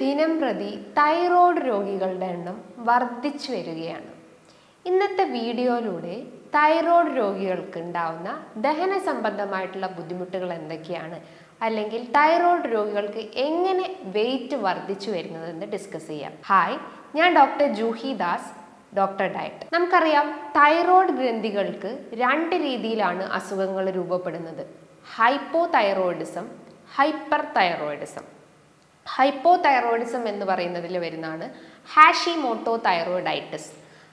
ദിനം പ്രതി തൈറോയ്ഡ് രോഗികളുടെ എണ്ണം വർദ്ധിച്ചു വരികയാണ്. ഇന്നത്തെ വീഡിയോയിലൂടെ തൈറോയ്ഡ് രോഗികൾക്ക് ഉണ്ടാവുന്ന ദഹന സംബന്ധമായിട്ടുള്ള ബുദ്ധിമുട്ടുകൾ എന്തൊക്കെയാണ്? അല്ലെങ്കിൽ തൈറോയ്ഡ് രോഗികൾക്ക് എങ്ങനെ വെയിറ്റ് വർദ്ധിച്ചു വരുന്നതെന്ന് ഡിസ്കസ് ചെയ്യാം. ഹായ് ഞാൻ doctor Juhi Das doctor diet നമുക്കറിയാം തൈറോയ്ഡ് ഗ്രന്ഥികൾക്ക് രണ്ട് രീതിയിലാണ് അസുഖങ്ങൾ രൂപപ്പെടുന്നത്. Hypothyroidism hyperthyroidism hypothyroidism എന്ന് പറയുന്നതിൽ വരുന്നതാണ് ഹാഷി മോട്ടോ തൈറോയിഡൈറ്റിസ്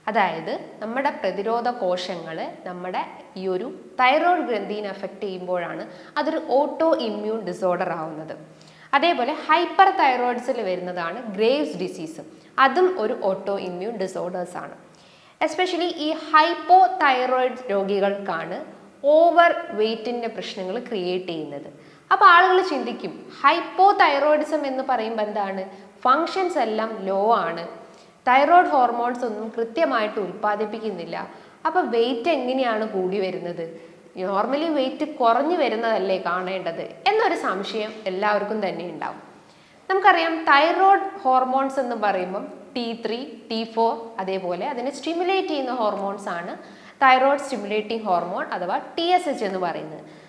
അതായത് നമ്മുടെ പ്രതിരോധ കോശങ്ങൾ നമ്മുടെ ഈ ഒരു തൈറോയ്ഡ് ഗ്രന്ഥിനെ എഫക്റ്റ് ചെയ്യുമ്പോഴാണ് അതൊരു ഓട്ടോ ഇമ്മ്യൂൺ ഡിസോർഡർ ആവുന്നത്. അതേപോലെ ഹൈപ്പർ തൈറോയിഡ്സിൽ വരുന്നതാണ് ഗ്രേവ്സ് ഡിസീസ് അതും ഒരു ഓട്ടോ ഇമ്മ്യൂൺ ഡിസോർഡേഴ്സ് ആണ്. എസ്പെഷ്യലി ഈ ഹൈപ്പോ തൈറോയിഡ് രോഗികൾക്കാണ് ഓവർ വെയ്റ്റിന്റെ പ്രശ്നങ്ങൾ ക്രിയേറ്റ് ചെയ്യുന്നത്. അപ്പോൾ ആളുകൾ ചിന്തിക്കും ഹൈപ്പോ തൈറോയിഡിസം എന്ന് പറയുമ്പോൾ എന്താണ്? ഫങ്ഷൻസ് എല്ലാം ലോ ആണ്. തൈറോയ്ഡ് ഹോർമോൺസ് ഒന്നും കൃത്യമായിട്ട് ഉൽപ്പാദിപ്പിക്കുന്നില്ല. അപ്പോൾ വെയിറ്റ് എങ്ങനെയാണ് കൂടി വരുന്നത്? നോർമലി വെയിറ്റ് കുറഞ്ഞു വരുന്നതല്ലേ കാണേണ്ടത്? എന്നൊരു സംശയം എല്ലാവർക്കും തന്നെ ഉണ്ടാവും. നമുക്കറിയാം തൈറോയ്ഡ് ഹോർമോൺസ് എന്ന് പറയുമ്പം ടി ത്രീ ടി ഫോർ അതേപോലെ അതിനെ സ്റ്റിമുലേറ്റ് ചെയ്യുന്ന ഹോർമോൺസ് ആണ് തൈറോയ്ഡ് സ്റ്റിമുലേറ്റിംഗ് ഹോർമോൺ അഥവാ ടി എസ് എച്ച് എന്ന് പറയുന്നത്.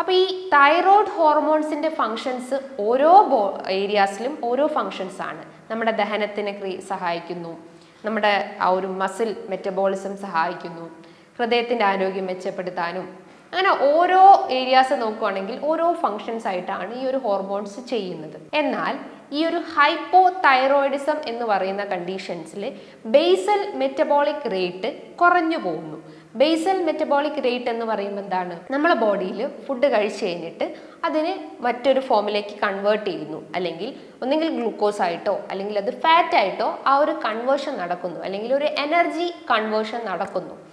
അപ്പോൾ ഈ തൈറോയ്ഡ് ഹോർമോൺസിന്റെ ഫങ്ഷൻസ് ഓരോ ബോ ഏരിയാസിലും ഓരോ ഫങ്ഷൻസ് ആണ്. നമ്മുടെ ദഹനത്തിന് സഹായിക്കുന്നു. നമ്മുടെ ആ ഒരു മസിൽ മെറ്റബോളിസം സഹായിക്കുന്നു. ഹൃദയത്തിന്റെ ആരോഗ്യം മെച്ചപ്പെടുത്താനും. അങ്ങനെ ഓരോ ഏരിയാസ് നോക്കുകയാണെങ്കിൽ ഓരോ ഫങ്ഷൻസ് ആയിട്ടാണ് ഈ ഒരു ഹോർമോൺസ് ചെയ്യുന്നത്. എന്നാൽ ഈ ഒരു ഹൈപ്പോ തൈറോയിഡിസം എന്ന് പറയുന്ന കണ്ടീഷൻസിൽ ബേസൽ മെറ്റബോളിക് റേറ്റ് കുറഞ്ഞു പോകുന്നു. ബേസൽ മെറ്റബോളിക് റേറ്റ് എന്ന് പറയുമ്പോൾ എന്താണ്? നമ്മളെ ബോഡിയിൽ ഫുഡ് കഴിച്ചു കഴിഞ്ഞിട്ട് അതിനെ മറ്റൊരു ഫോമിലേക്ക് കൺവേർട്ട് ചെയ്യുന്നു. അല്ലെങ്കിൽ ഒന്നെങ്കിൽ ഗ്ലൂക്കോസ് ആയിട്ടോ അല്ലെങ്കിൽ അത് ഫാറ്റ് ആയിട്ടോ ആ ഒരു കൺവേർഷൻ നടക്കുന്നു. അല്ലെങ്കിൽ ഒരു എനർജി കൺവേർഷൻ നടക്കുന്നു.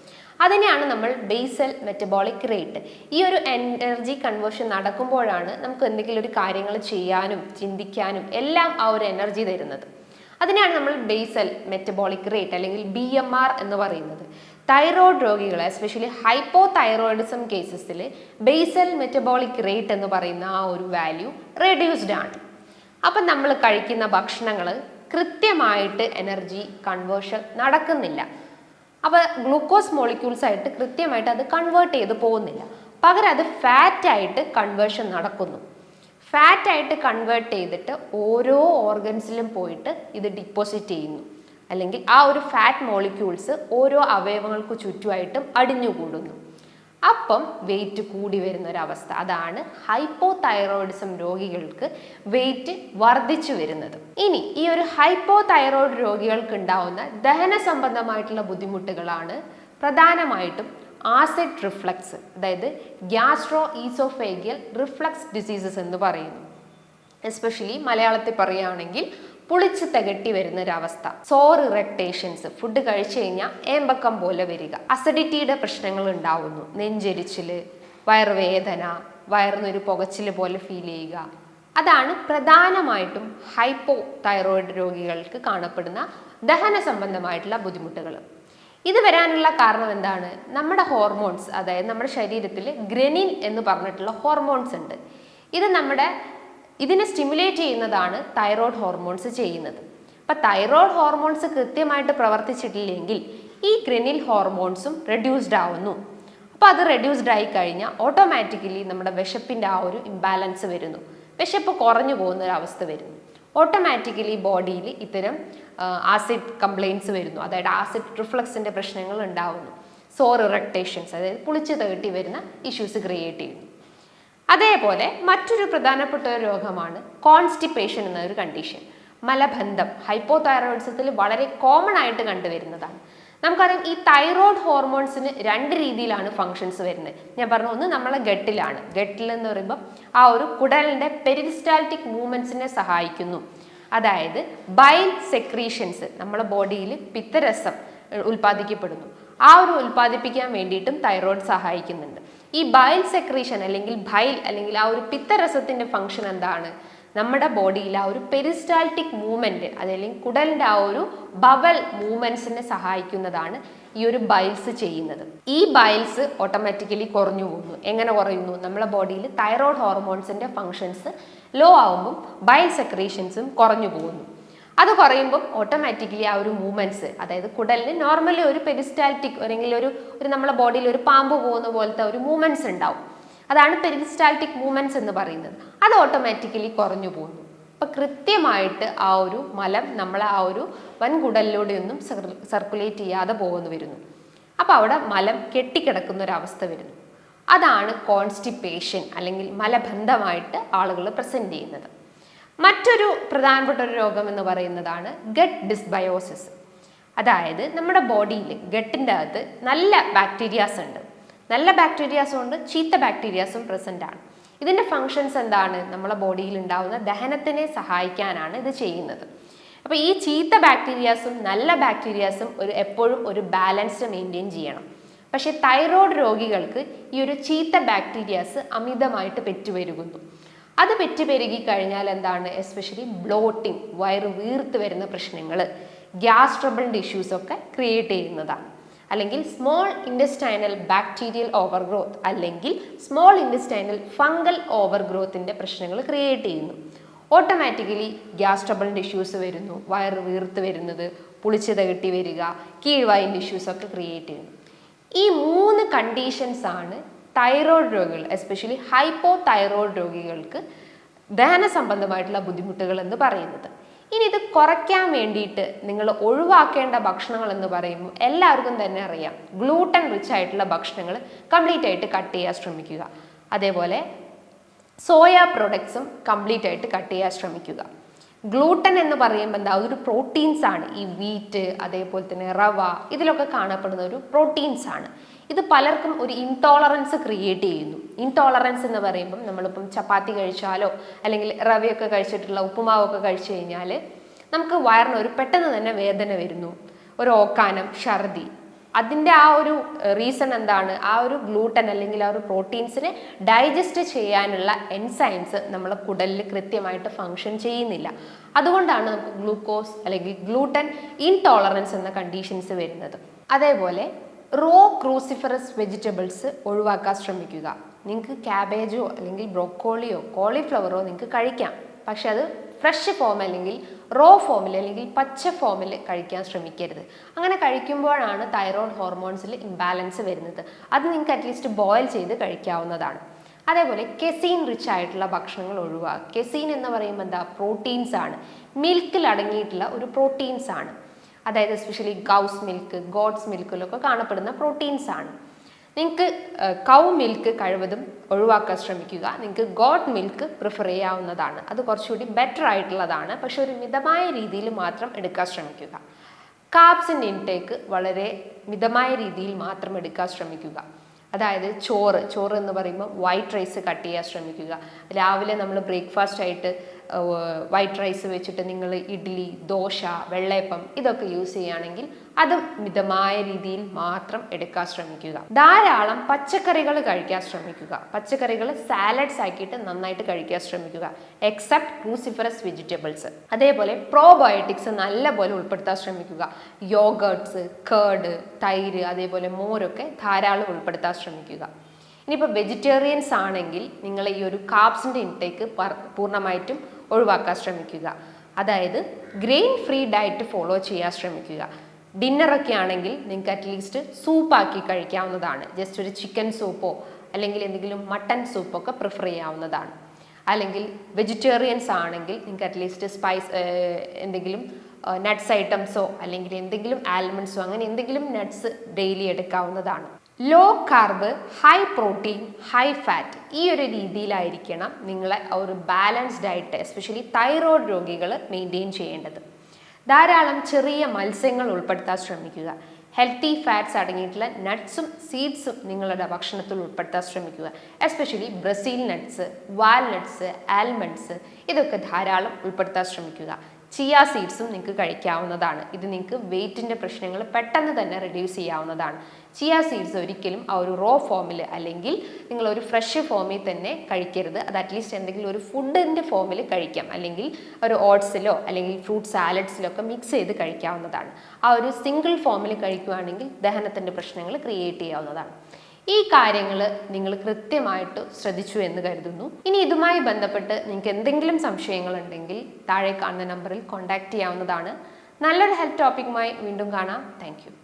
അതിനെയാണ് നമ്മൾ ബേസൽ മെറ്റബോളിക് റേറ്റ് ഈ ഒരു എനർജി കൺവേർഷൻ നടക്കുമ്പോഴാണ് നമുക്ക് എന്തെങ്കിലും ഒരു കാര്യങ്ങൾ ചെയ്യാനും ചിന്തിക്കാനും എല്ലാം ആ ഒരു എനർജി തരുന്നത്. അതിനെയാണ് നമ്മൾ ബേസൽ മെറ്റബോളിക് റേറ്റ് അല്ലെങ്കിൽ ബി എം ആർ എന്ന് പറയുന്നത്. തൈറോയ്ഡ് രോഗികളെ എസ്പെഷ്യലി ഹൈപ്പോ തൈറോയിഡിസം കേസസിൽ ബേസൽ മെറ്റബോളിക് റേറ്റ് എന്ന് പറയുന്ന ആ ഒരു വാല്യൂ റെഡ്യൂസ്ഡ് ആണ്. അപ്പം നമ്മൾ കഴിക്കുന്ന ഭക്ഷണങ്ങൾ കൃത്യമായിട്ട് എനർജി കൺവേർഷൻ നടക്കുന്നില്ല. അപ്പോൾ ഗ്ലൂക്കോസ് മോളിക്യൂൾസ് ആയിട്ട് കൃത്യമായിട്ട് അത് കൺവേർട്ട് ചെയ്ത് പോകുന്നില്ല. പകരം അത് ഫാറ്റ് ആയിട്ട് കൺവേർഷൻ നടക്കുന്നു. ഫാറ്റ് ആയിട്ട് കൺവേർട്ട് ചെയ്തിട്ട് ഓരോ ഓർഗൻസിലും പോയിട്ട് ഇത് ഡിപ്പോസിറ്റ് ചെയ്യുന്നു. അല്ലെങ്കിൽ ആ ഒരു ഫാറ്റ് മോളിക്യൂൾസ് ഓരോ അവയവങ്ങൾക്ക് ചുറ്റുമായിട്ടും അടിഞ്ഞുകൂടുന്നു. അപ്പം വെയിറ്റ് കൂടി വരുന്ന ഒരവസ്ഥ അതാണ് ഹൈപ്പോ തൈറോയിഡിസം രോഗികൾക്ക് വെയിറ്റ് വർദ്ധിച്ചു വരുന്നത്. ഇനി ഈ ഒരു ഹൈപ്പോ തൈറോയിഡ് രോഗികൾക്ക് ഉണ്ടാവുന്ന ദഹന സംബന്ധമായിട്ടുള്ള ബുദ്ധിമുട്ടുകളാണ് പ്രധാനമായിട്ടും ആസിഡ് റിഫ്ലക്സ് അതായത് ഗ്യാസ്ട്രോ ഈസോഫേഗിയൽ റിഫ്ലക്സ് ഡിസീസസ് എന്ന് പറയുന്നു എസ്പെഷ്യലി മലയാളത്തിൽ പറയുകയാണെങ്കിൽ പുളിച്ച് തികട്ടി വരുന്ന ഒരു അവസ്ഥ സോർ ഇറക്ടേഷൻസ് ഫുഡ് കഴിച്ചു കഴിഞ്ഞാൽ ഏമ്പക്കം പോലെ വരിക. അസിഡിറ്റിയുടെ പ്രശ്നങ്ങൾ ഉണ്ടാവുന്നു. നെഞ്ചെരിച്ചിൽ വയറുവേദന വയറിനൊരു പുകച്ചിൽ പോലെ ഫീൽ ചെയ്യുക. അതാണ് പ്രധാനമായിട്ടും ഹൈപ്പോ തൈറോയിഡ് രോഗികൾക്ക് കാണപ്പെടുന്ന ദഹന സംബന്ധമായിട്ടുള്ള ബുദ്ധിമുട്ടുകൾ ഇത് വരാനുള്ള കാരണം എന്താണ്? നമ്മുടെ ഹോർമോൺസ് അതായത് നമ്മുടെ ശരീരത്തിൽ ഗ്രനിൻ എന്ന് പറഞ്ഞിട്ടുള്ള ഹോർമോൺസ് ഉണ്ട്. ഇത് നമ്മുടെ ഇതിനെ സ്റ്റിമുലേറ്റ് ചെയ്യുന്നതാണ് തൈറോയ്ഡ് ഹോർമോൺസ് ചെയ്യുന്നത്. അപ്പം തൈറോയ്ഡ് ഹോർമോൺസ് കൃത്യമായിട്ട് പ്രവർത്തിച്ചിട്ടില്ലെങ്കിൽ ഈ ക്രെനിൽ ഹോർമോൺസും റെഡ്യൂസ്ഡ് ആവുന്നു. അപ്പോൾ അത് റെഡ്യൂസ്ഡ് ആയി കഴിഞ്ഞാൽ ഓട്ടോമാറ്റിക്കലി നമ്മുടെ വിശപ്പിന്റെ ആ ഒരു ഇംബാലൻസ് വരുന്നു. വിശപ്പ് കുറഞ്ഞു പോകുന്ന ഒരു അവസ്ഥ വരുന്നു. ഓട്ടോമാറ്റിക്കലി ബോഡിയിൽ ഇത്തരം ആസിഡ് കംപ്ലയിൻസ് വരുന്നു. അതായത് ആസിഡ് റിഫ്ലക്സിന്റെ പ്രശ്നങ്ങൾ ഉണ്ടാവുന്നു. സോർ ഇറക്ടേഷൻസ് അതായത് പുളിച്ച് തേട്ടി വരുന്ന ഇഷ്യൂസ് ക്രിയേറ്റ് ചെയ്യുന്നു. അതേപോലെ മറ്റൊരു പ്രധാനപ്പെട്ട ഒരു രോഗമാണ് കോൺസ്റ്റിപ്പേഷൻ എന്നൊരു കണ്ടീഷൻ മലബന്ധം ഹൈപ്പോതൈറോയിഡ്സത്തിൽ വളരെ കോമൺ ആയിട്ട് കണ്ടുവരുന്നതാണ്. നമുക്കറിയാം ഈ തൈറോയ്ഡ് ഹോർമോൺസിന് രണ്ട് രീതിയിലാണ് ഫങ്ഷൻസ് വരുന്നത്. ഞാൻ പറഞ്ഞു ഒന്ന് നമ്മളെ ഗട്ടിലാണ്. ഗട്ടിൽ എന്ന് പറയുമ്പോൾ ആ ഒരു കുടലിന്റെ പെരിസ്റ്റാൽറ്റിക് മൂവ്മെന്റ്സിനെ സഹായിക്കുന്നു. അതായത് ബൈൽ സെക്രീഷൻസ് നമ്മുടെ ബോഡിയിൽ പിത്തരസം ഉൽപ്പാദിക്കപ്പെടുന്നു. ആ ഒരു ഉൽപ്പാദിപ്പിക്കാൻ വേണ്ടിയിട്ടും തൈറോയ്ഡ് സഹായിക്കുന്നുണ്ട്. ഈ ബൈൽ സെക്രീഷൻ അല്ലെങ്കിൽ ബൈൽ അല്ലെങ്കിൽ ആ ഒരു പിത്തരസത്തിന്റെ ഫംഗ്ഷൻ എന്താണ്? നമ്മുടെ ബോഡിയിൽ ആ ഒരു പെരിസ്റ്റാൾട്ടിക് മൂവ്മെന്റ് അതല്ലെങ്കിൽ കുടലിന്റെ ആ ഒരു ബവൽ മൂവ്മെന്റ്സിനെ സഹായിക്കുന്നതാണ് ഈ ഒരു ബൈൽസ് ചെയ്യുന്നത്. ഈ ബൈൽസ് ഓട്ടോമാറ്റിക്കലി കുറഞ്ഞു പോകുന്നു. എങ്ങനെ കുറയുന്നു? നമ്മുടെ ബോഡിയിൽ തൈറോയ്ഡ് ഹോർമോൺസിന്റെ ഫങ്ഷൻസ് ലോ ആകുമ്പം ബൈൽ സെക്രീഷൻസും കുറഞ്ഞു പോകുന്നു. അത് കുറയുമ്പം ഓട്ടോമാറ്റിക്കലി ആ ഒരു മൂവ്മെന്റ്സ് അതായത് കുടലിന് നോർമലി ഒരു പെരിസ്റ്റാൽറ്റിക് അല്ലെങ്കിൽ ഒരു ഒരു നമ്മുടെ ബോഡിയിൽ ഒരു പാമ്പ് പോകുന്ന പോലത്തെ ഒരു മൂവ്മെന്റ്സ് ഉണ്ടാവും. അതാണ് പെരിസ്റ്റാൽറ്റിക് മൂവ്മെന്റ്സ് എന്ന് പറയുന്നത്. അത് ഓട്ടോമാറ്റിക്കലി കുറഞ്ഞു പോകുന്നു. അപ്പം കൃത്യമായിട്ട് ആ ഒരു മലം നമ്മളെ ആ ഒരു വൻകുടലിലൂടെയൊന്നും സർക്കുലേറ്റ് ചെയ്യാതെ പോകുന്നു വരുന്നു. അപ്പോൾ അവിടെ മലം കെട്ടിക്കിടക്കുന്ന ഒരു അവസ്ഥ വരുന്നു. അതാണ് കോൺസ്റ്റിപ്പേഷൻ അല്ലെങ്കിൽ മലബന്ധമായിട്ട് ആളുകൾ പ്രസന്റ് ചെയ്യുന്നത്. മറ്റൊരു പ്രധാനപ്പെട്ട ഒരു രോഗം എന്ന് പറയുന്നതാണ് ഗട്ട് ഡിസ്ബയോസിസ്. അതായത് നമ്മുടെ ബോഡിയിൽ ഗട്ടിന്റെ അകത്ത് നല്ല ബാക്ടീരിയാസ് ഉണ്ട്. നല്ല ബാക്ടീരിയാസും ഉണ്ട് ചീത്ത ബാക്ടീരിയാസും പ്രസന്റ് ആണ്. ഇതിന്റെ ഫങ്ഷൻസ് എന്താണ്? നമ്മളെ ബോഡിയിൽ ഉണ്ടാവുന്ന ദഹനത്തിനെ സഹായിക്കാനാണ് ഇത് ചെയ്യുന്നത്. അപ്പോൾ ഈ ചീത്ത ബാക്ടീരിയാസും നല്ല ബാക്ടീരിയാസും ഒരു എപ്പോഴും ഒരു ബാലൻസ്ഡ് മെയിന്റെയിൻ ചെയ്യണം. പക്ഷേ തൈറോയ്ഡ് രോഗികൾക്ക് ഈ ഒരു ചീത്ത ബാക്ടീരിയാസ് അമിതമായിട്ട് പെറ്റുപെരുകുന്നു അത് പെറ്റുപെരുകി കഴിഞ്ഞാൽ എന്താണ്? എസ്പെഷ്യലി ബ്ലോട്ടിംഗ് വയറ് വീർത്ത് വരുന്ന പ്രശ്നങ്ങൾ ഗ്യാസ് ട്രബിളിന്റെ ഇഷ്യൂസ് ഒക്കെ ക്രിയേറ്റ് ചെയ്യുന്നതാണ്. അല്ലെങ്കിൽ സ്മോൾ ഇൻഡസ്റ്റൈനൽ ബാക്ടീരിയൽ ഓവർഗ്രോത്ത് അല്ലെങ്കിൽ സ്മോൾ ഇൻഡസ്റ്റൈനൽ ഫംഗൽ ഓവർഗ്രോത്തിന്റെ പ്രശ്നങ്ങൾ ക്രിയേറ്റ് ചെയ്യുന്നു. ഓട്ടോമാറ്റിക്കലി ഗ്യാസ് ട്രബിളിന്റെ ഇഷ്യൂസ് വരുന്നു വയറ് വീർത്ത് വരുന്നത് പുളിച്ചത കെട്ടി വരിക കീഴ്വായിന്റെ ഇഷ്യൂസ് ഒക്കെ ക്രിയേറ്റ് ചെയ്യുന്നു. ഈ മൂന്ന് കണ്ടീഷൻസ് ആണ് തൈറോയ്ഡ് രോഗികൾ എസ്പെഷ്യലി ഹൈപ്പോ തൈറോയ്ഡ് രോഗികൾക്ക് ദഹന സംബന്ധമായിട്ടുള്ള ബുദ്ധിമുട്ടുകൾ എന്ന് പറയുന്നത്. ഇനി ഇത് കുറയ്ക്കാൻ വേണ്ടിയിട്ട് നിങ്ങൾ ഒഴിവാക്കേണ്ട ഭക്ഷണങ്ങൾ എന്ന് പറയുമ്പോൾ എല്ലാവർക്കും തന്നെ അറിയാം. ഗ്ലൂട്ടൻ റിച്ച് ആയിട്ടുള്ള ഭക്ഷണങ്ങൾ കംപ്ലീറ്റ് ആയിട്ട് കട്ട് ചെയ്യാൻ ശ്രമിക്കുക. അതേപോലെ സോയ പ്രൊഡക്ട്സും കംപ്ലീറ്റ് ആയിട്ട് കട്ട് ചെയ്യാൻ ശ്രമിക്കുക. ഗ്ലൂട്ടൻ എന്ന് പറയുമ്പോൾ എന്താ? ഒരു പ്രോട്ടീൻസ് ആണ്. ഈ വീറ്റ് അതേപോലെ തന്നെ റവ ഇതിലൊക്കെ കാണപ്പെടുന്ന ഒരു പ്രോട്ടീൻസ് ആണ്. ഇത് പലർക്കും ഒരു ഇൻടോളറൻസ് ക്രിയേറ്റ് ചെയ്യുന്നു. ഇൻടോളറൻസ് എന്ന് പറയുമ്പം നമ്മളിപ്പം ചപ്പാത്തി കഴിച്ചാലോ അല്ലെങ്കിൽ റവയൊക്കെ കഴിച്ചിട്ടുള്ള ഉപ്പുമാവൊക്കെ കഴിച്ചു കഴിഞ്ഞാൽ നമുക്ക് വയറിന് ഒരു പെട്ടെന്ന് തന്നെ വേദന വരുന്നു. ഒരു ഓക്കാനം ഛർദി. അതിന്റെ ആ ഒരു റീസൺ എന്താണ്? ആ ഒരു ഗ്ലൂട്ടൻ അല്ലെങ്കിൽ ആ ഒരു പ്രോട്ടീൻസിനെ ഡൈജസ്റ്റ് ചെയ്യാനുള്ള എൻസൈംസ് നമ്മളെ കുടലിൽ കൃത്യമായിട്ട് ഫങ്ഷൻ ചെയ്യുന്നില്ല. അതുകൊണ്ടാണ് നമുക്ക് ഗ്ലൂക്കോസ് അല്ലെങ്കിൽ ഗ്ലൂട്ടൻ ഇൻടോളറൻസ് എന്ന കണ്ടീഷൻസ് വരുന്നത്. അതേപോലെ റോ ക്രൂസിഫറസ് വെജിറ്റബിൾസ് ഒഴിവാക്കാൻ ശ്രമിക്കുക. നിങ്ങൾക്ക് ക്യാബേജോ അല്ലെങ്കിൽ ബ്രോക്കോളിയോ കോളിഫ്ലവറോ നിങ്ങൾക്ക് കഴിക്കാം. പക്ഷെ അത് ഫ്രഷ് ഫോം അല്ലെങ്കിൽ റോ ഫോമിൽ അല്ലെങ്കിൽ പച്ച ഫോമിൽ കഴിക്കാൻ ശ്രമിക്കരുത്. അങ്ങനെ കഴിക്കുമ്പോഴാണ് തൈറോയ്ഡ് ഹോർമോൺസിൽ ഇംബാലൻസ് വരുന്നത്. അത് നിങ്ങൾക്ക് അറ്റ്ലീസ്റ്റ് ബോയിൽ ചെയ്ത് കഴിക്കാവുന്നതാണ്. അതേപോലെ കെസീൻ റിച്ച് ആയിട്ടുള്ള ഭക്ഷണങ്ങൾ ഒഴിവാക്കുക കെസീൻ എന്ന് പറയുമ്പോൾ എന്താ? പ്രോട്ടീൻസ് ആണ്. മിൽക്കിൽ അടങ്ങിയിട്ടുള്ള ഒരു പ്രോട്ടീൻസ് ആണ്. അതായത് എസ്പെഷ്യലി ഗൗസ് മിൽക്ക് ഗോഡ്സ് മിൽക്കിലൊക്കെ കാണപ്പെടുന്ന പ്രോട്ടീൻസ് ആണ്. നിങ്ങൾക്ക് കൗ മിൽക്ക് കഴിവതും ഒഴിവാക്കാൻ ശ്രമിക്കുക. നിങ്ങൾക്ക് ഗോഡ് മിൽക്ക് പ്രിഫർ ചെയ്യാവുന്നതാണ്. അത് കുറച്ചുകൂടി ബെറ്റർ ആയിട്ടുള്ളതാണ്. പക്ഷെ ഒരു മിതമായ രീതിയിൽ മാത്രം എടുക്കാൻ ശ്രമിക്കുക. കാപ്സിന്റെ ഇൻടേക്ക് വളരെ മിതമായ രീതിയിൽ മാത്രം എടുക്കാൻ ശ്രമിക്കുക. അതായത് ചോറ് ചോറ് എന്ന് പറയുമ്പോൾ വൈറ്റ് റൈസ് കട്ട് ചെയ്യാൻ ശ്രമിക്കുക. രാവിലെ നമ്മൾ ബ്രേക്ക്ഫാസ്റ്റ് ആയിട്ട് വൈറ്റ് റൈസ് വെച്ചിട്ട് നിങ്ങൾ ഇഡ്ഡലി ദോശ വെള്ളയപ്പം ഇതൊക്കെ യൂസ് ചെയ്യുകയാണെങ്കിൽ അത് മിതമായ രീതിയിൽ മാത്രം എടുക്കാൻ ശ്രമിക്കുക. ധാരാളം പച്ചക്കറികൾ കഴിക്കാൻ ശ്രമിക്കുക. പച്ചക്കറികൾ സാലഡ്സ് ആക്കിയിട്ട് നന്നായിട്ട് കഴിക്കാൻ ശ്രമിക്കുക. എക്സെപ്റ്റ് ക്രൂസിഫറസ് വെജിറ്റബിൾസ് അതേപോലെ പ്രോബയോട്ടിക്സ് നല്ലപോലെ ഉൾപ്പെടുത്താൻ ശ്രമിക്കുക. യോഗേർട്സ് കേർഡ് തൈര് അതേപോലെ മോരൊക്കെ ധാരാളം ഉൾപ്പെടുത്താൻ ശ്രമിക്കുക. ഇനിയിപ്പോൾ വെജിറ്റേറിയൻസ് ആണെങ്കിൽ നിങ്ങൾ ഈ ഒരു കാപ്സിന്റെ ഇൻടേക്ക് പൂർണമായിട്ടും ഒഴിവാക്കാൻ ശ്രമിക്കുക. അതായത് ഗ്രെയിൻ ഫ്രീ ഡയറ്റ് ഫോളോ ചെയ്യാൻ ശ്രമിക്കുക. ഡിന്നറൊക്കെ ആണെങ്കിൽ നിങ്ങൾക്ക് അറ്റ്ലീസ്റ്റ് സൂപ്പാക്കി കഴിക്കാവുന്നതാണ്. ജസ്റ്റ് ഒരു ചിക്കൻ സൂപ്പോ അല്ലെങ്കിൽ എന്തെങ്കിലും മട്ടൻ സൂപ്പൊക്കെ പ്രിഫർ ചെയ്യാവുന്നതാണ്. അല്ലെങ്കിൽ വെജിറ്റേറിയൻസ് ആണെങ്കിൽ നിങ്ങൾക്ക് അറ്റ്ലീസ്റ്റ് സ്പൈസ് എന്തെങ്കിലും നട്ട്സ് ഐറ്റംസോ അല്ലെങ്കിൽ എന്തെങ്കിലും ആൽമണ്ട്സോ അങ്ങനെ എന്തെങ്കിലും നട്ട്സ് ഡെയിലി എടുക്കാവുന്നതാണ്. Low carb high protein high fat ഈ ഒരു രീതിയിലായിരിക്കണം നിങ്ങളെ ഒരു ബാലൻസ്ഡ് ഡയറ്റ് എസ്പെഷ്യലി തൈറോയ്ഡ് രോഗികൾ മെയിന്റെയിൻ ചെയ്യേണ്ടത്. ധാരാളം ചെറിയ മത്സ്യങ്ങൾ ഉൾപ്പെടുത്താൻ ശ്രമിക്കുക. ഹെൽത്തി ഫാറ്റ്സ് അടങ്ങിയിട്ടുള്ള നട്ട്സും സീഡ്സും നിങ്ങളുടെ ഭക്ഷണത്തിൽ ഉൾപ്പെടുത്താൻ ശ്രമിക്കുക. Especially Brazil nuts walnuts almonds ഇതൊക്കെ ധാരാളം ഉൾപ്പെടുത്താൻ ശ്രമിക്കുക. ചിയ സീഡ്സും നിങ്ങൾക്ക് കഴിക്കാവുന്നതാണ്. ഇത് നിങ്ങൾക്ക് വെയിറ്റിന്റെ പ്രശ്നങ്ങൾ പെട്ടെന്ന് തന്നെ റിഡ്യൂസ് ചെയ്യാവുന്നതാണ്. ചിയ സീഡ്സ് ഒരിക്കലും ആ ഒരു റോ ഫോമിൽ അല്ലെങ്കിൽ നിങ്ങൾ ഒരു ഫ്രഷ് ഫോമിൽ തന്നെ കഴിക്കരുത്. അത് അറ്റ്ലീസ്റ്റ് എന്തെങ്കിലും ഒരു ഫുഡിന്റെ ഫോമിൽ കഴിക്കാം. അല്ലെങ്കിൽ ഒരു ഓട്സിലോ അല്ലെങ്കിൽ ഫ്രൂട്ട് സാലഡ്സിലോ ഒക്കെ മിക്സ് ചെയ്ത് കഴിക്കാവുന്നതാണ്. ആ ഒരു സിംഗിൾ ഫോമിൽ കഴിക്കുകയാണെങ്കിൽ ദഹനത്തിന്റെ പ്രശ്നങ്ങൾ ക്രിയേറ്റ് ചെയ്യാവുന്നതാണ്. ഈ കാര്യങ്ങൾ നിങ്ങൾ കൃത്യമായിട്ട് ശ്രദ്ധിച്ചു എന്ന് കരുതുന്നു. ഇനി ഇതുമായി ബന്ധപ്പെട്ട് നിങ്ങൾക്ക് എന്തെങ്കിലും സംശയങ്ങളുണ്ടെങ്കിൽ താഴെ കാണുന്ന നമ്പറിൽ കോൺടാക്റ്റ് ചെയ്യാവുന്നതാണ്. നല്ലൊരു ഹെൽത്ത് ടോപ്പിക്കുമായി വീണ്ടും കാണാം. താങ്ക്